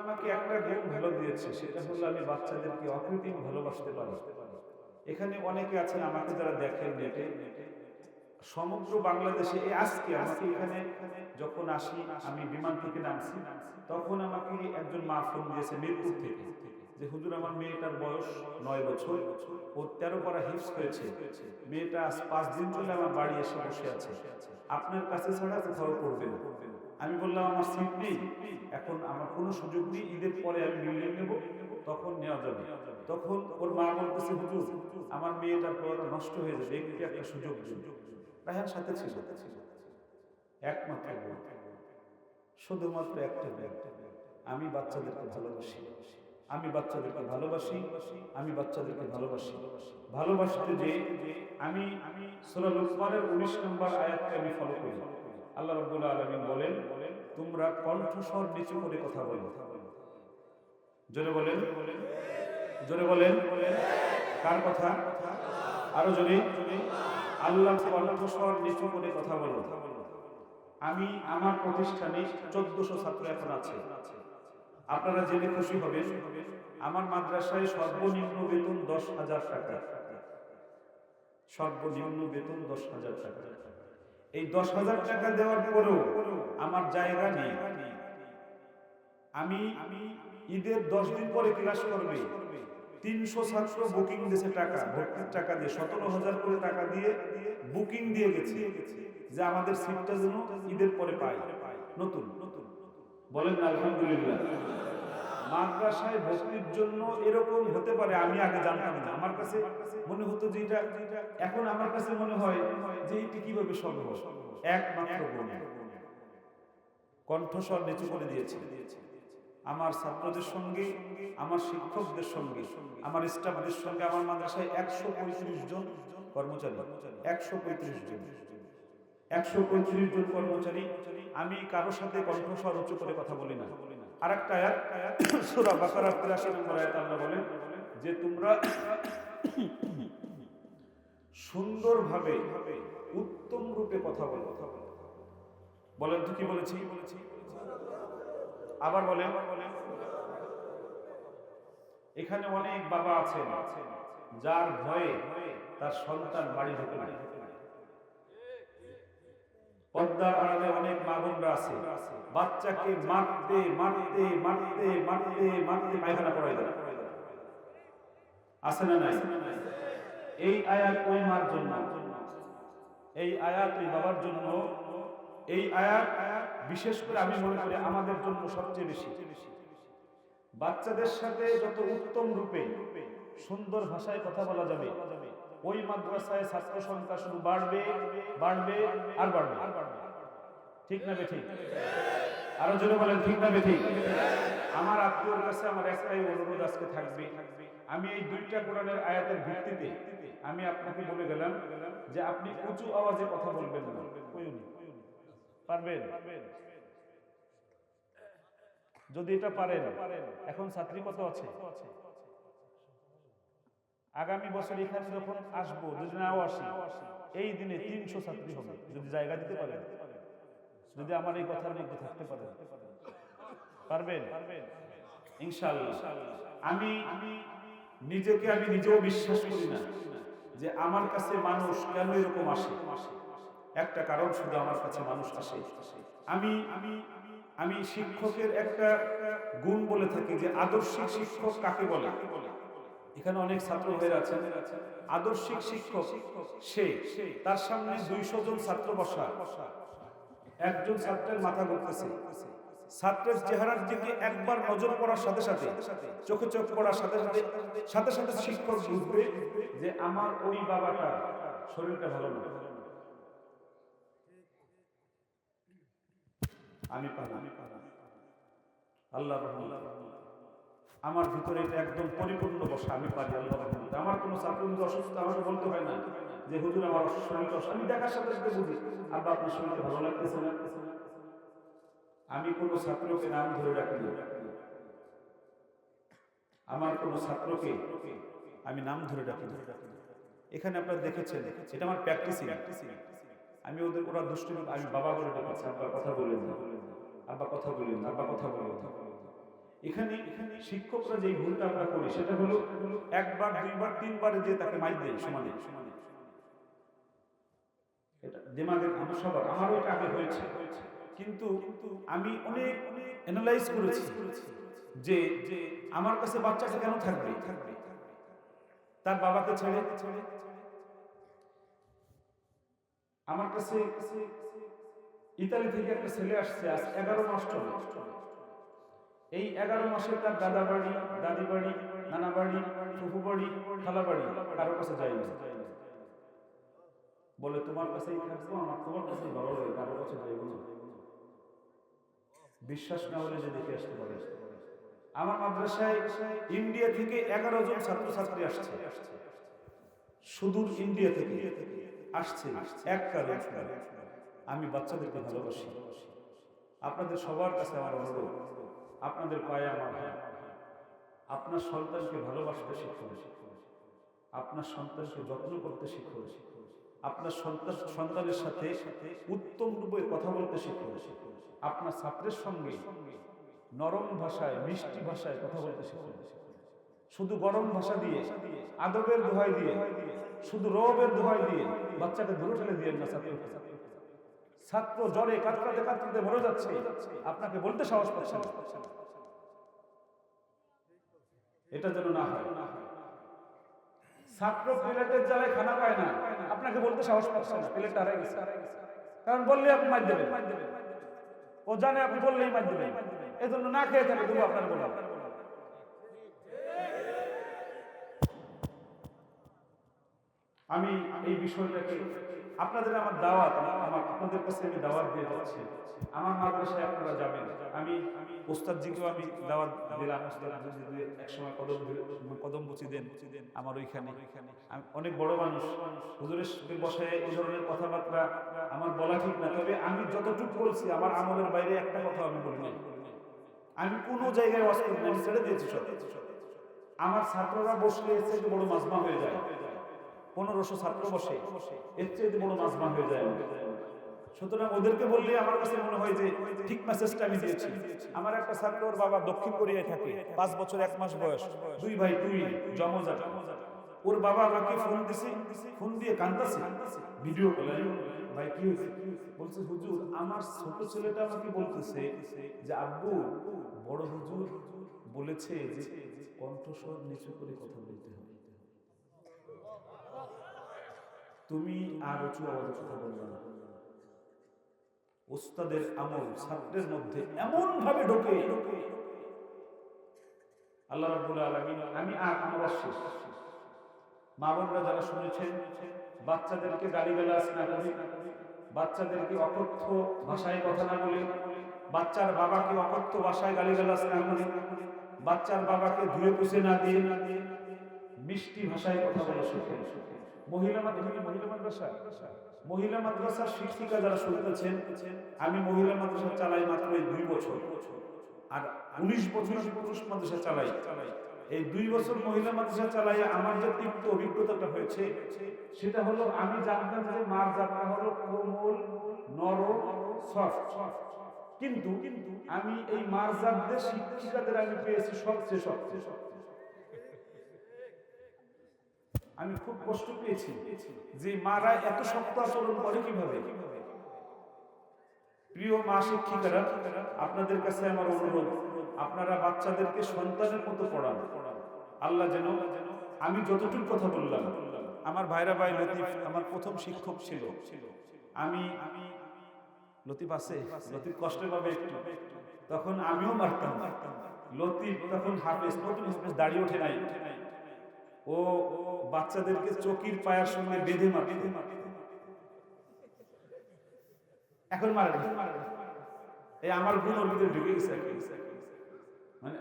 আমাকে একটা গুণ ভালো দিয়েছে, সেটা হলো আমি বাচ্চাদেরকে অকৃত্রিম ভালোবাসতে পারি এখানে অনেকে আছেন, আমাকে যারা দেখেন নেটে। সমগ্র বাংলাদেশে এই আজকে আমাকে এখানে যখন আসি, আমি বিমান থেকে নামছি, তখন আমাকে একজন মা ফোন দিয়েছে মিরপুর থেকে, যে, হুজুর, আমার মেয়েটার বয়স নয় বছর, ও তেরো পারা হিপস হয়েছে। মেয়েটা আজ পাঁচ দিন চলে আমার বাড়ি এসে বসে আছে। আপনার কাছে ছাড়া কোথাও করবে না। আমি বললাম, আমার সিট নেই। এখন আমার কোনো সুযোগ নেই, ঈদের পরে আমি বিল্ডিং নেব, তখন নেওয়া যাবে। তখন ওর মা বলতেছে, হুজুর, আমার মেয়েটার পড়াটা নষ্ট হয়ে যাবে, একটু একটা সুযোগ দিন। রায়হান সাথে ছিল। একমাত্র। শুধুমাত্র একটা ব্যাগ আমি বাচ্চাদেরকে ভালোবাসি। আমি বাচ্চাদেরকে ভালোবাসি। আমি বাচ্চাদেরকে ভালোবাসি। ভালোবাসতে যে আমি আমি সূরা লুকমানের 19 নম্বর আয়াতকে আমি ফলো করি। আল্লাহ রাব্বুল আলামিন বলেন, তোমরা কণ্ঠস্বর নিচু করে কথা বলো। জোরে বলেন। জোরে বলেন। কার কথা? আরও জোরে। আল্লাহ কণ্ঠস্বর নিচু করে কথা বলো। আমি আমার প্রতিষ্ঠানে চোদ্দশো ছাত্র এখন আছে। আপনারা জেনে খুশি হবেন, আমার মাদ্রাসায় সর্বনিম্ন বেতন দশ হাজার টাকা। সর্বনিম্ন বেতন দশ হাজার টাকা। এই দশ হাজার টাকা দেওয়ার পরেও আমার জায়গা নেই। আমি ঈদের দশ দিন পরে ক্লাস করবে। তিনশো ছাত্র বুকিং দিয়েছে টাকা, ভর্তির টাকা দিয়ে, সতেরো হাজার করে টাকা দিয়ে বুকিং দিয়ে গেছে যে আমাদের সিটটা যেন ঈদের পরে পাই। নতুন। নতুন বলেন আলহামদুলিল্লাহ। মাদ্রাসায় ভর্তির জন্য এরকম হতে পারে, আমি আগে জানতাম না। আমার কাছে মনে হতো যে এটা এখন আমার কাছে মনে হয় যে এটি কীভাবে সম্ভব? একমাত্র কণ্ঠস্বর নিচু করে দিয়েছে। আমার ছাত্রদের সঙ্গে, আমার শিক্ষকদের সঙ্গে, আমার স্টাফদের সঙ্গে আমার মাদ্রাসায় একশো পঁয়ত্রিশ জন কর্মচারী। একশো পঁয়ত্রিশ জন। একশো পঁয়ত্রিশ জন কর্মচারী। আমি কারোর সাথে কণ্ঠস্বর উচ্চ করে কথা বলি না। আর একটা আয়াত, সূরা বাকারা 83 নম্বর আয়াত আল্লাহ বলেন, যে তোমরা সুন্দরভাবে উত্তম রূপে কথা বলো। বলেন তো কি বলেছি? বলেছি আবার বলেন। এখানে অনেক বাবা আছেন, যার ভয়ে তার সন্তান বাড়ি ঢুকে না পর্দার আড়ালে অনেক মা বোনরা আছে। বাচ্চাকে মারতে মারতে মারতে মারতে মারতে পায়খানা করাই দেয়। আছে না নাই? এই আয়াত ওই মার জন্য। এই আয়াত ওই বাবার জন্য। এই আয়াত বিশেষ করে আমি মনে করি আমাদের জন্য সবচেয়ে বেশি। বাচ্চাদের সাথে যত উত্তম রূপে সুন্দর ভাষায় কথা বলা যাবে ওই মাদ্রাসায় ছাত্র সংখ্যা শুধু বাড়বে বাড়বে আর বাড়বে। ঠিক না ঠিক? আরও জোরে বলেন, ঠিক না ঠিক? আমার আত্মীয়র কাছে আমার একটাই অনুরোধ আজকে থাকবে। আমি এই দুইটা কোরআনের আয়াতের ভিত্তিতে আমি আপনাকে বলে গেলাম যে আপনি উঁচু আওয়াজে কথা বলবেন না। পারবেন? যদি এটা পারেন, এখন ছাত্রী কত আছে। আগামী বছর এখানে যখন আসব যদি নাও আসি, এই দিনে তিনশো ছাত্রী হবে, যদি জায়গা দিতে পারেন। যদি আমার এই কথার মধ্যে থাকতে পারেন। পারবেন? ইনশাআল্লাহ। আমি নিজেকে আমি নিজেও বিশ্বাস করি না যে আমার কাছে মানুষ কেন এরকম আসে। একটা কারণ শুধু আমার কাছে মানুষ আসে। আমি আমি আমি শিক্ষকের একটা গুণ বলে থাকি যে আদর্শিক শিক্ষক কাকে বলে? এখানে অনেক ছাত্র হয়ে আছেন। আদর্শিক শিক্ষক সে, তার সামনে দুইশো জন ছাত্র বসা। একজন ছাত্রের মাথা ঘুরতেছে। ছাত্রের চেহারার দিকে একবার নজর পড়ার সাথে সাথে, চোখে চোখ পড়ার সাথে সাথে সাথে সাথে শিক্ষক বুঝবে যে আমার ওই বাবাটা শরীরটা ভালো না। আমি পারি আল্লাহ রহমত। আমার ভিতরে এটা একদম পরিপূর্ণ বসা, আমি পারি, আল্লাহ আমার কোনো যদি অসুস্থ, আমাকে বলতে হয় না যে, হুজুর, আমার অসুস্থ, আমি দেখার সাথে সাথে বুঝি আব্বা আপনার শরীরটা ভালো লাগতেছে না? আমি কোনো ছাত্রকে নাম ধরে রাখি আমার কোনো ছাত্রকে আমি নাম ধরে ডাকি। এখানে আপনারা দেখেছেন, এটা আমার প্র্যাকটিসিং আমি ওদের, ওরা দুষ্টুমি, আমি বাবা বলে ডেকেছি, আব্বা, কথা বলেন না। আব্বা, কথা বলেন না। আব্বা, কথা বলেন না। এখানে শিক্ষকরা যে ভুলটা আমরা করি, সেটা হলো একবার, দুইবার, তিনবার যে তাকে মাইক দেয় সমানে। এটা দিমাগের আমার সবার আমারও এটা আগে হয়েছে। কিন্তু আমি অনেক অ্যানালাইজ করেছি যে আমার কাছে বাচ্চাটা কেন থাকবে? তার বাবাকে ছেড়ে আমার কাছে ইতালি থেকে একটা ছেলে আসছে, আজ এগারো মাস চলে। এই এগারো মাসে তার দাদা বাড়ি, দাদি বাড়ি, নানা বাড়ি, ফুফু বাড়ি, খালা বাড়ি কারোর কাছে যাই না বলে, তোমার কাছেই থাকব, আমার তোমার কাছেই ভালো লাগে কারোর কাছে যাইব না। বিশ্বাস না হলে যে দেখে আসতে পারে। আমার মাদ্রাসায় ইন্ডিয়া থেকে এগারো জন ছাত্রছাত্রী আসছে। সুদূর ইন্ডিয়া থেকে আসছে এক কারণ আমি বাচ্চাদেরকে ভালোবাসি। আপনাদের সবার কাছে আমার অনুরোধ আপনাদের পায়ে আমার। আপনার সন্তানকে ভালোবাসতে শিখুন। আপনার সন্তানকে যত্ন করতে শিখুন। আপনার সন্তান, সন্তানের সাথে উত্তম রূপে কথা বলতে শিখুন। আপনার ছাত্রের সঙ্গে নরম ভাষায়, মিষ্টি ভাষায় কথা বলতে শিখুন। শুধু গরম ভাষা দিয়ে, আদবের দোহাই দিয়ে, শুধু রবের দোহাই দিয়ে বাচ্চাকে দূরে ঠেলে দিয়ে না ছাত্রকে। ছাত্র জ্বরে কাতরাতে কাতরাতে মরে যাচ্ছে। আপনাকে বলতে সাহস পাচ্ছে এটা যেন না হয়। ছাত্র প্লেটের জ্বালায় খানা পায় না। আপনাকে বলতে সাহস পাচ্ছে না। প্লেট হারাই গেছে। কারণ বললে আপনি মার দেবেন। ও জানে আপনি বললেই মার দেবেন। এই জন্য না খেয়ে থাকে তবু আপনার বলা আমি এই বিষয়টাকে আপনাদের আমার দাওয়াত, আমার আপনাদের কাছে আমি দাওয়াত দিয়ে যাচ্ছি। আমার মাদ্রাসায় আপনারা যাবেন। আমি ওস্তাদজিকেও আমি দাওয়াত দিলাম এক সময় কদম কদম বুচি দেন আমার ওইখানে। আমি অনেক বড় মানুষ। হুজুরের সাথে বসে এই ধরনের কথাবার্তা আমার বলা ঠিক না। তবে আমি যতটুকু বলছি, আমার আমলের বাইরে একটা কথা আমি বলি আমি কোনো জায়গায় ওয়াজ ছেড়ে দিয়েছি সব। আমার ছাত্ররা বসলে এর বড় মাজমা হয়ে যায়। পনেরোশো ছাত্র বসে, এর চেয়ে বড় মাজমা হয়ে যায়। সুতরাং ওদেরকে বললে আমার কাছে মনে হয় যে ঠিক মেসেজটা আমি দিয়েছি। আমার একটা ছাত্র ওর বাবা দক্ষিণ কোরিয়ায় থাকে, পাঁচ বছর, এক মাস বয়স। দুই ভাই দুই জমজা ওর বাবা আমাকে ফোন দিছে, ফোন দিয়ে কান্দাছে ভিডিও কলে ভাই, কি হয়েছে? বলছে, হুজুর, আমার ছোট ছেলেটা আমাকে বলতেছে যে, আব্বু, বড় হুজুর বলেছে যে, কণ্ঠস্বর নিচু করে কথা বলতে হবে তুমি আর উঁচু আওয়াজে কথা বলবে না। ওস্তাদের আমল ছাত্রের মধ্যে এমন ভাবে ঢোকে। আল্লাহ রাব্বুল আলামিন, আমি আর আমরা শেষ। মা বোনরা যারা শুনেছেন, বাচ্চাদেরকে গালিগালাজ না করে, বাচ্চাদেরকে অকথ্য ভাষায় কথা না বলে, বাচ্চার বাবাকে অকথ্য ভাষায় গালিগালাজ না করে, বাচ্চার বাবাকে ধুয়ে পুষে না দিয়ে না দিয়ে মিষ্টি ভাষায় কথা বলা শেখেন মহিলা মহিলা মাদ্রাসা। মহিলা মাদ্রাসার শিক্ষিকা যারা শুনতেছেন, আমি মহিলা মাদ্রাসা চালাই মাত্র এই দুই বছর। আর উনিশ বছর পুরুষ মাদ্রাসা চালাই। এই দুই বছর মহিলা মাদ্রাসা চালাই আমার যে তিক্ত অভিজ্ঞতাটা হয়েছে, সেটা হলো আমি জানতাম যে মার যাত্রা হলো কোমল, নরম সফট কিন্তু কিন্তু আমি এই মার জাতদের শিক্ষিকাদের আমি পেয়েছি সবচেয়ে সবচেয়ে সবচেয়ে। আমি খুব কষ্ট পেয়েছি যে মারা এত শক্ত আচরণ করে কীভাবে? প্রিয় মা শিক্ষিকারা, আপনাদের কাছে আমার অনুরোধ, আপনারা বাচ্চাদেরকে সন্তানের মতো পড়ান। আল্লাহ যেন, আমি যতটুকু কথা বললাম, আমার ভাইরা ভাই লতিফ, আমার প্রথম শিক্ষক ছিল। আমি আমি লতিফ আছে? লতিফ কষ্ট পাবে একটু। তখন আমিও মারতাম। লতিফ তখন হাফেজ নতুন হাফেজ দাঁড়িয়ে ওঠে নাই। ও বাচ্চাদেরকে চকির পায়ার সঙ্গে বেঁধে মারে এখন মারে। এই আমার গুণ ওর ভিতরে ঢুকে গেছে মানে